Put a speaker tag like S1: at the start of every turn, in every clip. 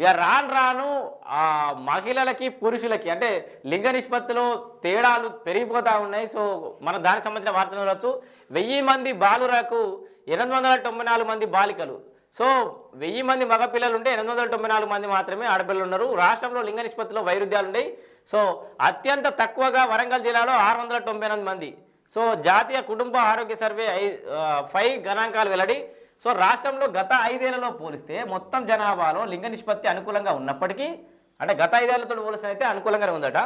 S1: ఇక రాను రాను ఆ మహిళలకి పురుషులకి అంటే లింగ నిష్పత్తిలో తేడాలు పెరిగిపోతూ ఉన్నాయి. సో మన దానికి సంబంధించిన వార్తలు చూడవచ్చు వెయ్యి మంది బాలురకు ఎనిమిది వందల తొంభై నాలుగు మంది బాలికలు. సో వెయ్యి మంది మగపిల్లలు ఉంటే ఎనిమిది వందల తొంభై నాలుగు మంది మాత్రమే ఆడపిల్లలు ఉన్నారు. రాష్ట్రంలో లింగ నిష్పత్తిలో వైరుధ్యాలు ఉన్నాయి. సో అత్యంత తక్కువగా వరంగల్ జిల్లాలో ఆరు వందల తొంభై ఎనిమిది మంది. సో జాతీయ కుటుంబ ఆరోగ్య సర్వే ఐ ఫైవ్ గణాంకాలు వెల్లడి. సో రాష్ట్రంలో గత ఐదేళ్ళలో పోలిస్తే మొత్తం జనాభాలో లింగ నిష్పత్తి అనుకూలంగా ఉన్నప్పటికీ అంటే గత ఐదేళ్ళతో పోలిస్తే అయితే అనుకూలంగానే ఉందట.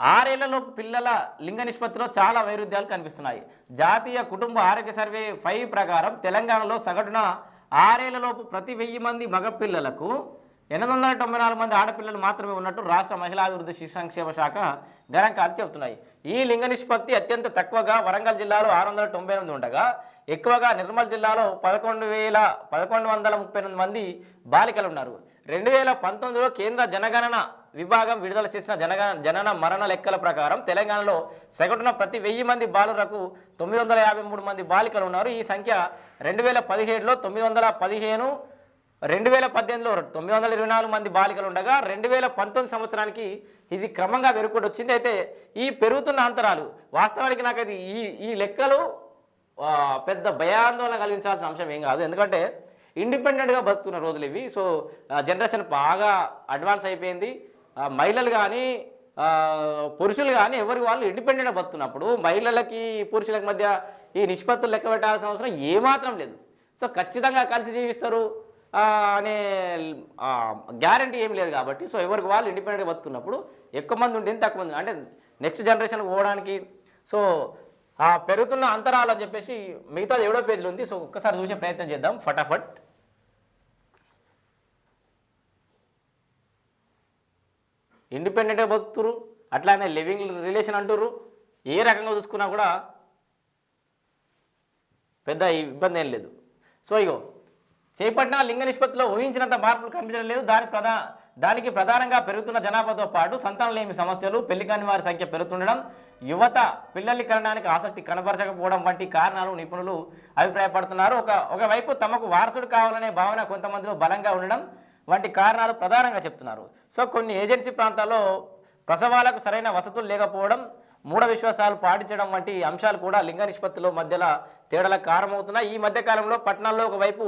S1: ఆరేళ్ళలో పిల్లల లింగ నిష్పత్తిలో చాలా వైరుధ్యాలు కనిపిస్తున్నాయి. జాతీయ కుటుంబ ఆరోగ్య సర్వే ఫైవ్ ప్రకారం తెలంగాణలో సగటున ఆరేళ్ళలోపు ప్రతి వెయ్యి మంది మగపిల్లలకు ఎనిమిది వందల తొంభై నాలుగు మంది ఆడపిల్లలు మాత్రమే ఉన్నట్టు రాష్ట్ర మహిళాభివృద్ధి శిశు సంక్షేమ శాఖ గణాంకాలు చెబుతున్నాయి. ఈ లింగ నిష్పత్తి అత్యంత తక్కువగా వరంగల్ జిల్లాలో ఆరు వందల తొంభై ఎనిమిది ఉండగా ఎక్కువగా నిర్మల్ జిల్లాలో పదకొండు వేల పదకొండు వందల ముప్పై ఎనిమిది మంది బాలికలు ఉన్నారు. రెండు వేల పంతొమ్మిదిలో కేంద్ర జనగణన విభాగం విడుదల చేసిన జనగణ జనన మరణ లెక్కల ప్రకారం తెలంగాణలో సగటున ప్రతి వెయ్యి మంది బాలులకు తొమ్మిది వందల యాభై మూడు మంది బాలికలు ఉన్నారు. ఈ సంఖ్య రెండు వేల పదిహేడులో తొమ్మిది వందల పదిహేను రెండు వేల పద్దెనిమిదిలో తొమ్మిది వందల ఇరవై నాలుగు మంది బాలికలు ఉండగా రెండు వేల పంతొమ్మిది సంవత్సరానికి ఇది క్రమంగా పెరుగుకుంటూ వచ్చింది. అయితే ఈ పెరుగుతున్న అంతరాలు వాస్తవానికి నాకు అది ఈ ఈ లెక్కలు పెద్ద భయాందోళన కలిగించాల్సిన అంశం ఏం కాదు. ఎందుకంటే ఇండిపెండెంట్గా బతుకున్న రోజులు ఇవి. సో జనరేషన్ బాగా అడ్వాన్స్ అయిపోయింది. మహిళలు కానీ పురుషులు కానీ ఎవరికి వాళ్ళు ఇండిపెండెంట్గా బతుకున్నప్పుడు మహిళలకి పురుషులకి మధ్య ఈ నిష్పత్తులు లెక్క పెట్టాల్సిన అవసరం ఏమాత్రం లేదు. సో ఖచ్చితంగా కలిసి జీవిస్తారు. అనే గ్యారంటీ ఏం లేదు కాబట్టి సో ఎవరికి వాళ్ళు ఇండిపెండెంట్గా బతుకున్నప్పుడు ఎక్కువ మంది ఉంటుంది తక్కువ మంది అంటే నెక్స్ట్ జనరేషన్కి పోవడానికి సో ఆ పెరుగుతున్న అంతరాలు అని చెప్పేసి మిగతా ఎవడో పేజీలు ఉంది సో ఒక్కసారి చూసే ప్రయత్నం చేద్దాం ఫటాఫట్. ఇండిపెండెంట్గా బతుకుతురు అట్లానే లివింగ్ రిలేషన్ అంటుర్రు ఏ రకంగా చూసుకున్నా కూడా పెద్ద ఇబ్బంది ఏం లేదు. సో ఇగో చేపట్టిన లింగ నిష్పత్తిలో ఊహించినంత మార్పులు కనిపించడం లేదు. దాని ప్రధా దానికి ప్రధానంగా పెరుగుతున్న జనాభాతో పాటు సంతానలేమి సమస్యలు పెళ్ళి కాని వారి సంఖ్య పెరుగుతుండడం యువత పిల్లల్ని కనడానికి ఆసక్తి కనబరచకపోవడం వంటి కారణాలు నిపుణులు అభిప్రాయపడుతున్నారు. ఒక ఒకవైపు తమకు వారసుడు కావాలనే భావన కొంతమందిలో బలంగా ఉండడం వంటి కారణాలు ప్రధానంగా చెప్తున్నారు. సో కొన్ని ఏజెన్సీ ప్రాంతాల్లో ప్రసవాలకు సరైన వసతులు లేకపోవడం మూఢ విశ్వాసాలు పాటించడం వంటి అంశాలు కూడా లింగ నిష్పత్తిలో మధ్యలో తేడాలకు కారణమవుతున్నాయి. ఈ మధ్యకాలంలో పట్టణాల్లో ఒకవైపు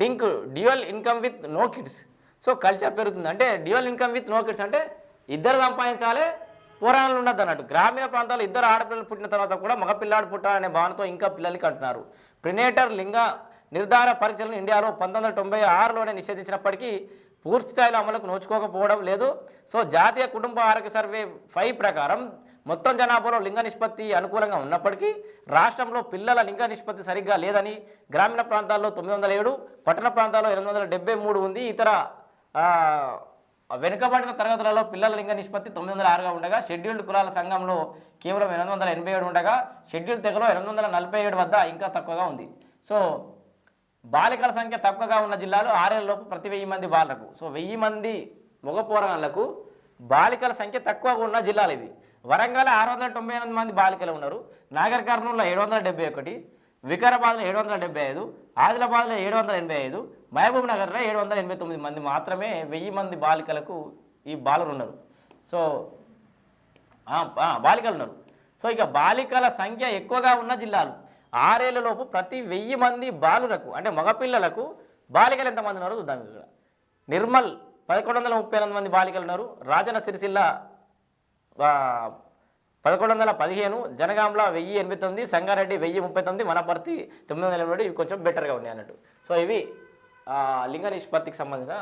S1: DINK dual income with no kids. So culture పెరుగుతుంది. అంటే dual income with no kids అంటే ఇద్దరు సంపాదించాలి పోరాణాలు ఉండదు అన్నట్టు. గ్రామీణ ప్రాంతాల్లో ఇద్దరు ఆడపిల్లలు పుట్టిన తర్వాత కూడా మగపిల్లాడు పుట్టాలనే భావనతో ఇంకా పిల్లలకి అంటున్నారు ప్రినేటర్ లింగ నిర్ధార పరీక్షలను ఇండియాలో పంతొమ్మిది వందల తొంభై ఆరులోనే నిషేధించినప్పటికీ పూర్తి స్థాయిలో అమలుకు నోచుకోకపోవడం లేదు. సో జాతీయ కుటుంబ ఆరోగ్య సర్వే ఫైవ్ ప్రకారం మొత్తం జనాభాలో లింగ నిష్పత్తి అనుకూలంగా ఉన్నప్పటికీ రాష్ట్రంలో పిల్లల లింగ నిష్పత్తి సరిగ్గా లేదని గ్రామీణ ప్రాంతాల్లో తొమ్మిది వందల ఏడు పట్టణ ప్రాంతాల్లో ఎనిమిది వందల డెబ్బై మూడు ఉంది. ఇతర వెనుకబడిన తరగతులలో పిల్లల లింగ నిష్పత్తి తొమ్మిది వందల ఆరుగా ఉండగా షెడ్యూల్డ్ కులాల సంఘంలో కేవలం ఎనిమిది వందల ఎనభై ఏడు ఉండగా షెడ్యూల్ తెగలో ఎనిమిది వందల నలభై ఏడు వద్ద ఇంకా తక్కువగా ఉంది. సో బాలికల సంఖ్య తక్కువగా ఉన్న జిల్లాలు ఆరేళ్ళలోపు ప్రతి వెయ్యి మంది బాలకు సో వెయ్యి మంది మగ పోరాళ్ళకు బాలికల సంఖ్య తక్కువగా ఉన్న జిల్లాలు ఇవి. వరంగల్ ఆరు వందల తొంభై ఎనిమిది మంది బాలికలు ఉన్నారు. నాగర్ కర్నూలులో ఏడు వందల డెబ్బై ఒకటి వికారాబాద్లో ఏడు వందల డెబ్బై ఐదు ఆదిలాబాద్లో ఏడు వందల ఎనభై ఐదు మహబూబ్ నగర్లో ఏడు వందల ఎనభై తొమ్మిది మంది మాత్రమే వెయ్యి మంది బాలికలకు ఈ బాలురు ఉన్నారు. సో బాలికలు ఉన్నారు. సో ఇక బాలికల సంఖ్య ఎక్కువగా ఉన్న జిల్లాలు ఆరేళ్ళలోపు ప్రతి వెయ్యి మంది బాలులకు అంటే మగపిల్లలకు బాలికలు ఎంతమంది ఉన్నారో చూద్దాం. ఇక్కడ నిర్మల్ పదకొండు వందల ముప్పై ఎనిమిది మంది బాలికలు ఉన్నారు. రాజన్న సిరిసిల్ల పదకొండు వందల పదిహేను జనగాంల వెయ్యి ఎనభై తొమ్మిది సంగారెడ్డి వెయ్యి ముప్పై తొమ్మిది వనపర్తి తొమ్మిది వందల ఎనభై ఇవి కొంచెం బెటర్గా ఉన్నాయి అన్నట్టు. సో ఇవి లింగ నిష్పత్తికి సంబంధించిన